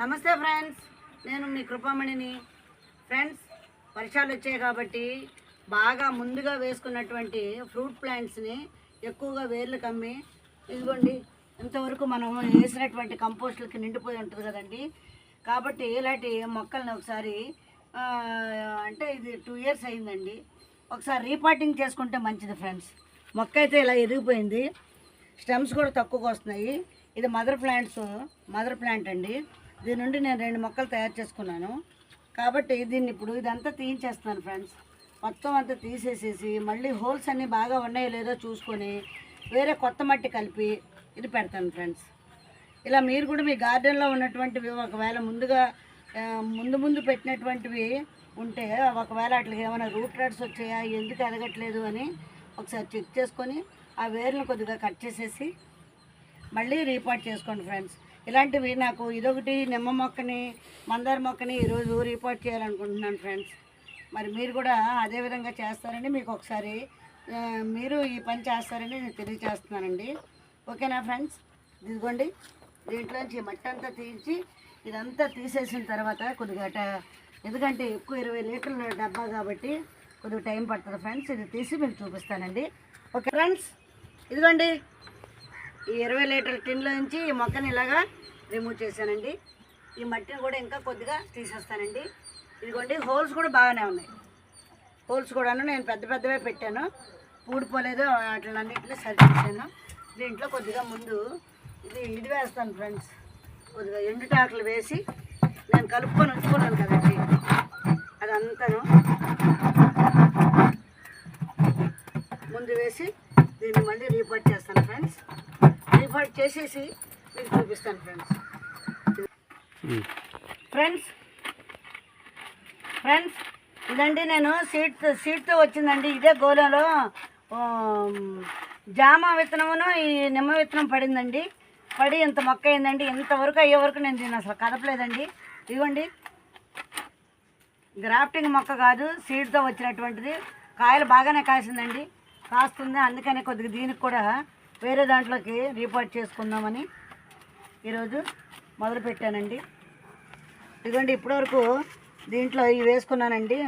నమస్తే ఫ్రెండ్స్ నేను మీ కృపామణిని. ఫ్రెండ్స్ వర్షాలు వచ్చాయి కాబట్టి బాగా ముందుగా వేసుకున్నటువంటి ఫ్రూట్ ప్లాంట్స్ని ఎక్కువగా వేర్లు కమ్మి ఇదిగోండి ఇంతవరకు మనం వేసినటువంటి కంపోస్టులకి నిండిపోయి ఉంటుంది కదండి. కాబట్టి ఇలాంటి మొక్కల్ని ఒకసారి అంటే ఇది టూ ఇయర్స్ అయిందండి. ఒకసారి రీపాటింగ్ చేసుకుంటే మంచిది ఫ్రెండ్స్. మొక్క అయితే ఇలా ఎదిగిపోయింది స్టెమ్స్ కూడా తక్కువగా వస్తున్నాయి. ఇది మదర్ ప్లాంట్స్ మదర్ ప్లాంట్ అండి. దీని నుండి నేను రెండు మొక్కలు తయారు చేసుకున్నాను. కాబట్టి దీన్ని ఇప్పుడు ఇదంతా తీయించేస్తున్నాను ఫ్రెండ్స్. మొత్తం అంతా తీసేసేసి మళ్ళీ హోల్స్ అన్నీ బాగా ఉన్నాయో లేదో చూసుకొని వేరే కొత్త మట్టి కలిపి ఇది పెడతాను ఫ్రెండ్స్. ఇలా మీరు కూడా మీ గార్డెన్లో ఉన్నటువంటివి ఒకవేళ ముందుగా ముందు ముందు పెట్టినటువంటివి ఉంటే ఒకవేళ అట్లా ఏమైనా రూట్ రాడ్స్ వచ్చాయా ఎందుకు ఎదగట్లేదు అని ఒకసారి చెక్ చేసుకొని ఆ వేర్లను కొద్దిగా కట్ చేసేసి మళ్ళీ రీపాట్ చేసుకోండి ఫ్రెండ్స్. ఇలాంటివి నాకు ఇదొకటి నిమ్మ మొక్కని మందార మొక్కని ఈరోజు రిపోర్ట్ చేయాలనుకుంటున్నాను ఫ్రెండ్స్ మరి మీరు కూడా అదే విధంగా చేస్తారని మీకు ఒకసారి మీరు ఈ పని చేస్తారని నేను తెలియజేస్తున్నానండి. ఓకేనా ఫ్రెండ్స్ ఇదిగోండి దీంట్లోంచి మట్టి అంతా తీయించి ఇదంతా తీసేసిన తర్వాత కొద్దిగా ఎందుకంటే ఎక్కువ ఇరవై లీటర్ల డబ్బా కాబట్టి కొద్దిగా టైం పడుతుంది ఫ్రెండ్స్ ఇది తీసి మీకు చూపిస్తానండి. ఓకే ఫ్రెండ్స్ ఇదిగోండి ఈ ఇరవై లీటర్ టిన్లో నుంచి ఈ మొక్కని ఇలాగా రిమూవ్ చేశానండి. ఈ మట్టిని కూడా ఇంకా కొద్దిగా తీసేస్తానండి. ఇదిగోండి హోల్స్ కూడా బాగానే ఉన్నాయి. హోల్స్ కూడాను నేను పెద్ద పెద్దవే పెట్టాను. ఊడిపోలేదు వాటిలన్నింటినీ సరి చేశాను దీంట్లో కొద్దిగా ముందు ఇది ఇది వేస్తాను ఫ్రెండ్స్ కొద్దిగా ఎండుటాకులు వేసి నేను కలుపుకొని ఉంచుకున్నాను కదండి. అదంతాను. ముందు వేసి దీన్ని మళ్ళీ రీపోర్ట్ చేస్తాను ఫ్రెండ్స్ రీపాట్ చేసేసి మీకు చూపిస్తాను ఫ్రెండ్స్. ఫ్రెండ్స్ ఫ్రెండ్స్ ఇదండి నేను సీట్ సీట్తో వచ్చిందండి. ఇదే గోలలో జామ విత్తనమును ఈ నిమ్మ విత్తనం పడిందండి. పడి ఇంత మొక్క అయిందండి. ఇంతవరకు అయ్యే వరకు నేను దీన్ని అసలు కదపలేదండి. ఇవ్వండి గ్రాఫ్టింగ్ మొక్క కాదు సీడ్తో వచ్చినటువంటిది. కాయలు బాగానే కాసిందండి. కాస్తుంది అందుకనే కొద్దిగా దీనికి కూడా వేరే దాంట్లోకి రీపాట్ చేసుకుందామని ఈరోజు మొదలుపెట్టానండి. ఇదిగోండి ఇప్పటివరకు దీంట్లో ఇవి వేసుకున్నానండి.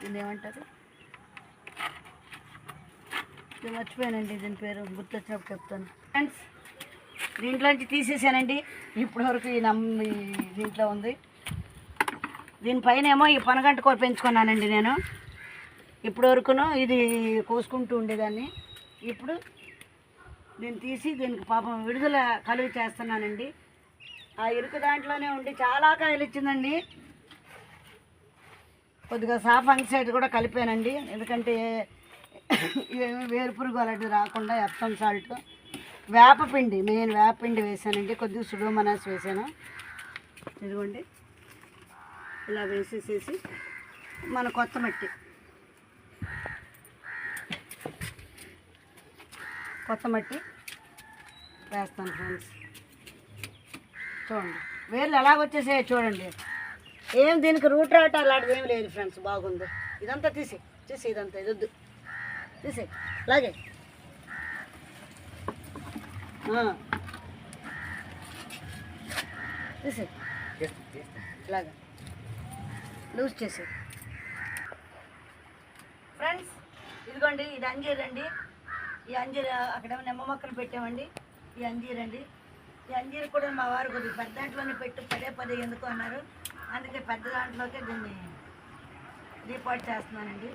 దీన్ని ఏమంటారు ఇది మర్చిపోయానండి దీని పేరు గుర్తొచ్చినప్పుడు చెప్తాను. ఫ్రెండ్స్ దీంట్లోంచి తీసేసానండి. ఇప్పటివరకు ఈ నమ్ దీంట్లో ఉంది. దీనిపైన ఏమో ఈ పనగంట కూర పెంచుకున్నానండి నేను. ఇప్పటివరకును ఇది కోసుకుంటూ ఉండేదాన్ని. ఇప్పుడు దీన్ని తీసి దీనికి పాపం విడుదల కలుగు చేస్తున్నానండి. ఆ ఇరుకు దాంట్లోనే ఉండి చాలా కాయలు ఇచ్చిందండి. కొద్దిగా సాఫ్ సైడ్ కూడా కలిపానండి. ఎందుకంటే ఇవేమి వేరు పురుగు అలాంటివి రాకుండా ఎప్సమ్ సాల్ట్. వేపపిండి మెయిన్ వేపపిండి వేసానండి. కొద్దిగా సుడోమనాస్ వేసాను. ఇదిగోండి. ఇలా వేసేసేసి మన కొత్త మట్టి. కొత్త మట్టి వేస్తాను ఫ్రెండ్స్ చూడండి. వేర్లు ఎలాగ వచ్చేసాయో చూడండి. ఏం దీనికి రూట్ రాట అలాంటిది ఏం లేదు ఫ్రెండ్స్ బాగుంది. ఇదంతా తీసి తీసి ఇదంతా ఇది వద్దు. తీసి అలాగే. ఆ. తీసి ఇలాగా. లూజ్ చేసి ఫ్రెండ్స్ ఇదిగోండి ఇది అంజీరండి ఈ అంజీర్ అక్కడ నిమ్మ మొక్కలు పెట్టామండి? ఈ అంజీర్ అండి. ఈ అంజీర్ కూడా మా వారు కొద్దిగా పెద్ద దాంట్లోనే పెట్టు పదే పదే ఎందుకు అన్నారు. అందుకే పెద్ద దాంట్లోకే దీన్ని రిపోర్ట్ చేస్తున్నానండి.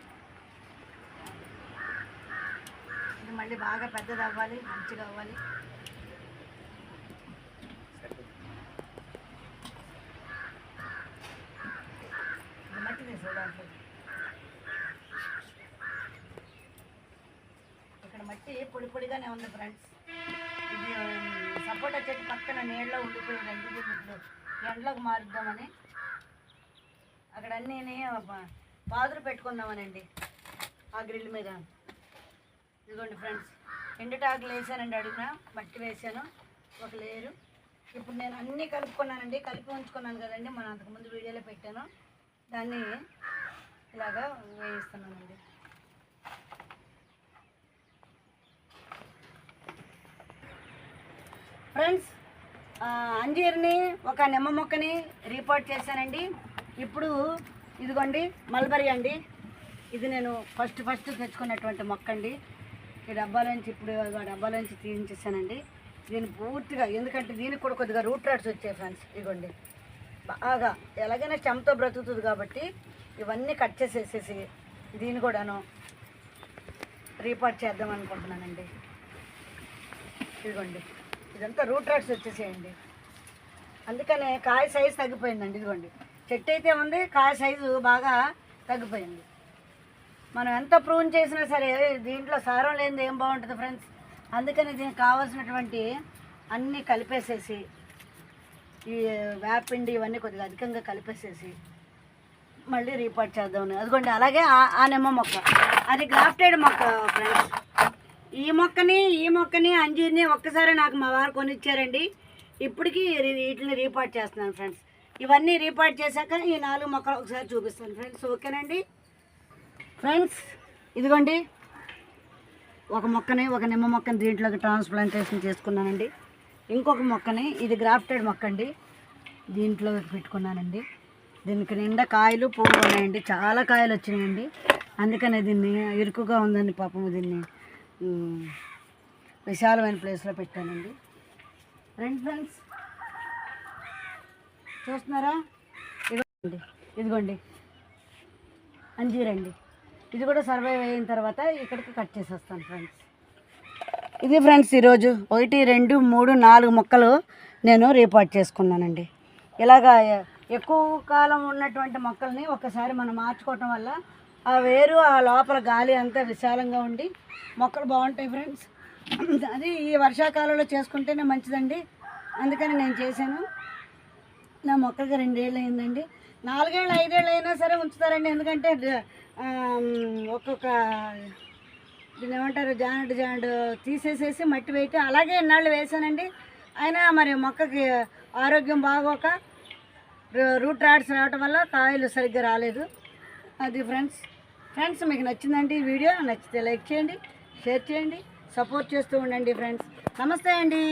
ఇది మళ్ళీ బాగా పెద్దది అవ్వాలి మంచిగా అవ్వాలి ఇది మట్టి తీసు దాంట్లో ఇక్కడ మట్టి పొడి పొడిగానే ఉంది ఫ్రెండ్స్. ఇది సపోటా చెట్టు పక్కన నీళ్ళలో ఉండిపోయిన రెండు ఇప్పుడు ఎండలోకి మారుద్దామని. అక్కడ అన్నీ పాదులు పెట్టుకుందామనండి ఆ గ్రిల్ మీద. ఇదిగోండి ఫ్రెండ్స్ ఎండుటాకులు వేసానండి అడుగున మట్టి వేసాను ఒక లేరు ఇప్పుడు నేను అన్నీ కలుపుకున్నానండి కలిపి ఉంచుకున్నాను కదండి మనం అంతకుముందు వీడియోలో పెట్టాను. దాన్ని ఇలాగా వేయిస్తున్నానండి. ఫ్రెండ్స్ అంజీర్ని ఒక నిమ్మ మొక్కని రిపోర్ట్ చేశానండి. ఇప్పుడు ఇదిగోండి మల్బరీ అండి. ఇది నేను ఫస్ట్ ఫస్ట్ తెచ్చుకున్నటువంటి మొక్క అండి ఈ డబ్బాలోంచి ఇప్పుడు ఆ డబ్బాలోంచి తీయించేసానండి. దీన్ని పూర్తిగా ఎందుకంటే దీనికి కూడా కొద్దిగా రూట్ రాట్స్ వచ్చాయి ఫ్రెండ్స్ ఇదిగోండి. బాగా ఎలాగైనా చెమతో బ్రతుకుతుంది కాబట్టి ఇవన్నీ కట్ చేసేసేసి దీన్ని కూడాను రీపార్ట్ చేద్దాం అనుకుంటున్నానండి. ఇదిగోండి. ఇదంతా రూట్ రాట్స్ వచ్చేసేయండి. అందుకనే కాయ సైజు తగ్గిపోయిందండి ఇదిగోండి. చెట్టు అయితే ఉంది కాయ సైజు బాగా తగ్గిపోయింది. మనం ఎంత ప్రూన్ చేసినా సరే దీంట్లో సారం లేనిది ఏం బాగుంటుంది ఫ్రెండ్స్ అందుకని దీనికి కావాల్సినటువంటి అన్నీ కలిపేసేసి ఈ వేపిండి ఇవన్నీ కొద్దిగా అధికంగా కలిపేసేసి మళ్ళీ రీపాట్ చేద్దామని అదిగోండి అలాగే ఆ- ఆ నిమ్మ మొక్క. అది గ్రాఫ్టెడ్ మొక్క ఫ్రెండ్స్ ఈ మొక్కని ఈ మొక్కని అంజీర్ని ఒక్కసారి నాకు మా వారు కొనిచ్చారండి. ఇప్పటికి వీటిని రీపార్ట్ చేస్తున్నాను ఫ్రెండ్స్. ఇవన్నీ రీపార్ట్ చేశాక ఈ నాలుగు మొక్కలు ఒకసారి చూపిస్తాను ఫ్రెండ్స్. ఓకేనండి? ఫ్రెండ్స్ ఇదిగోండి. ఒక మొక్కని ఒక నిమ్మ మొక్కని దీంట్లోకి ట్రాన్స్ప్లాంటేషన్ చేసుకున్నానండి. ఇంకొక మొక్కని ఇది గ్రాఫ్టెడ్ మొక్క అండి దీంట్లో పెట్టుకున్నానండి. దీనికి నిండా కాయలు పువ్వులు ఉన్నాయండి. చాలా కాయలు వచ్చినాయండి. అందుకనే దీన్ని ఇరుకుగా ఉందని పాపం దీన్ని. విశాలమైన ప్లేస్లో పెట్టానండి. రండి ఫ్రెండ్స్ చూస్తున్నారా? ఇదిగోండి ఇదిగోండి. అంజీరండి ఇది కూడా సర్వైవ్ అయిన తర్వాత ఇక్కడికి కట్ చేసేస్తాను ఫ్రెండ్స్ ఇది ఫ్రెండ్స్ ఈరోజు ఒకటి రెండు మూడు నాలుగు మొక్కలు నేను రీపార్ట్ చేసుకున్నానండి. ఇలాగా ఎక్కువ కాలం ఉన్నటువంటి మొక్కల్ని ఒకసారి మనం మార్చుకోవటం వల్ల ఆ వేరు ఆ లోపల గాలి అంతా విశాలంగా ఉండి మొక్కలు బాగుంటాయి ఫ్రెండ్స్. అది ఈ వర్షాకాలంలో చేసుకుంటేనే మంచిదండి. అందుకని నేను చేశాను. నా మొక్కలకి రెండేళ్ళు అయిందండి. నాలుగేళ్ళు ఐదేళ్ళు అయినా సరే ఉంచుతారండి. ఎందుకంటే ఒక్కొక్క దీన్ని ఏమంటారు? జానడు జానడు తీసేసేసి మట్టి వేయటం. అలాగే ఇన్నాళ్ళు వేసానండి అయినా మరి మొక్కకి ఆరోగ్యం బాగోక రూ- రూట్ రాడ్స్ రావటం వల్ల కాయలు సరిగ్గా రాలేదు. అది ఫ్రెండ్స్. ఫ్రెండ్స్ మీకు నచ్చిందండి ఈ వీడియో నచ్చితే లైక్ చేయండి షేర్ చేయండి సపోర్ట్ చేస్తూ ఉండండి ఫ్రెండ్స్. నమస్తే అండి.